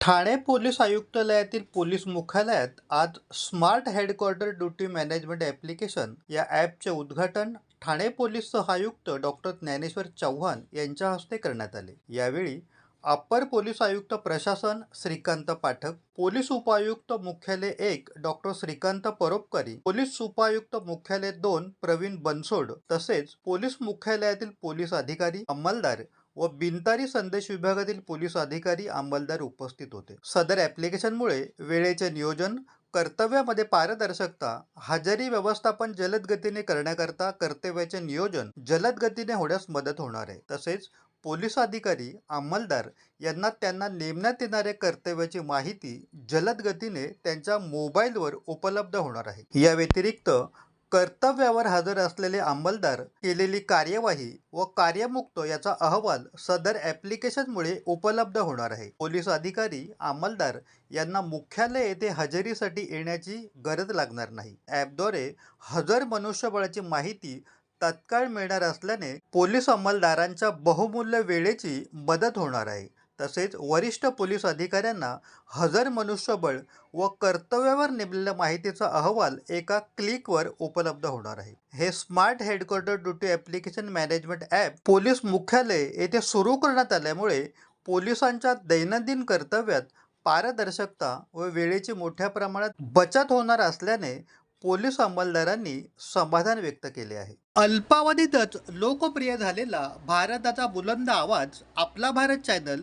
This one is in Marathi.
ठाणे पोलीस आयुक्तालयातील पोलीस मुख्यालयात आज smart headquarter duty management application या ॲपचे उद्घाटन ठाणे पोलीस सहआयुक्त डॉक्टर ज्ञानेश्वर चव्हाण यांच्या हस्ते करण्यात आले. यावेळी अप्पर पोलीस आयुक्त प्रशासन श्रीकांत पाठक पोलीस उपायुक्त मुख्यालय एक डॉक्टर श्रीकांत परोपकारी पोलीस उपायुक्त मुख्यालय दोन प्रवीण बनसोड तसेच पोलीस मुख्यालयातील पोलीस अधिकारी अंमलदार व बिनतारी संदेश विभागातील पोलीस अधिकारी अंमलदार उपस्थित होते. सदर ॲप्लिकेशनमुळे वेळेचे नियोजन कर्तव्यामध्ये पारदर्शकता हजेरी व्यवस्थापन जलद गतीने करण्याकरता कर्तव्याचे नियोजन जलद गतीने होण्यास मदत होणार आहे. तसेच पोलीस अधिकारी अंमलदार यांना त्यांना नेमण्यात येणाऱ्या कर्तव्याची माहिती जलद गतीने त्यांच्या मोबाईलवर उपलब्ध होणार आहे. या व्यतिरिक्त कर्तव्यावर हजर असलेले अंमलदार केलेली कार्यवाही व कार्यमुक्त याचा अहवाल सदर ॲप्लिकेशनमुळे उपलब्ध होणार आहे. पोलीस अधिकारी अंमलदार यांना मुख्यालय येथे हजेरीसाठी येण्याची गरज लागणार नाही. ॲपद्वारे हजर मनुष्यबळाची माहिती तत्काळ मिळणार असल्याने पोलीस अंमलदारांच्या बहुमूल्य वेळेची मदत होणार आहे. तसेच वरिष्ठ पोलीस अधिकाऱ्यांना हजर मनुष्यबळ व कर्तव्यावर नेमलेल्या माहितीचा अहवाल एका क्लिकवर उपलब्ध होणार आहे. हे smart headquarter duty application management app police मुख्यालय येथे सुरू करण्यात आल्यामुळे पोलिसांच्या दैनंदिन कर्तव्यात पारदर्शकता व वेळेची मोठ्या प्रमाणात बचत होणार असल्याने पोलीस अंमलदारांनी समाधान व्यक्त केले आहे. अल्पावधीतच लोकप्रिय झालेला भारताचा बुलंद आवाज आपला Bharat channel